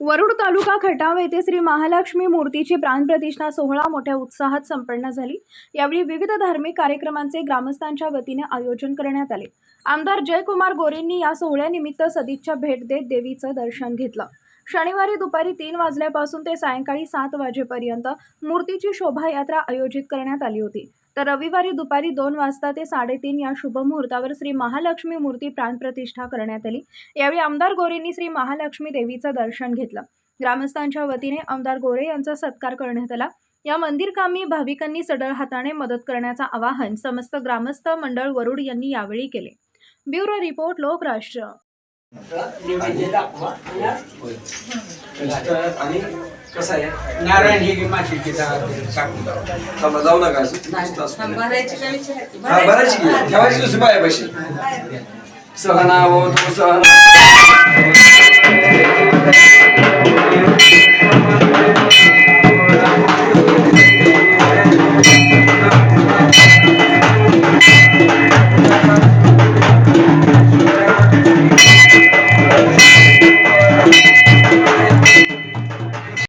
वरुड तालुका खटाव येथे श्री महालक्ष्मी मूर्तीची प्राणप्रतिष्ठा सोहळा मोठ्या उत्साहात संपन्न झाली. यावेळी विविध धार्मिक कार्यक्रमांचे ग्रामस्थांच्या वतीने आयोजन करण्यात आले. आमदार जयकुमार गोरेंनी या सोहळ्यानिमित्त सदिच्छा भेट देत देवीचं दर्शन घेतलं. शनिवारी दुपारी तीन वाजल्यापासून ते सायंकाळी सात वाजेपर्यंत मूर्तीची शोभायात्रा आयोजित करण्यात आली होती. तर रविवारी दुपारी दोन वाजता ते साडेतीन या शुभमुहूर्तावर श्री महालक्ष्मी मूर्ती प्राणप्रतिष्ठा करण्यात आली. यावेळी आमदार गोरेंनी श्री महालक्ष्मी देवीचं दर्शन घेतलं. ग्रामस्थांच्या वतीने आमदार गोरे यांचा सत्कार करण्यात आला. या मंदिरकामी भाविकांनी सडळ हाताने मदत करण्याचं आवाहन समस्त ग्रामस्थ मंडळ वरुड यांनी यावेळी केले. Bureau report Lokrashtra. आणि कसं आहे? नारायण ही थांबा जाऊ नका? हा घे ठेवायची दुसरी पाया पैसे सहना हो सहना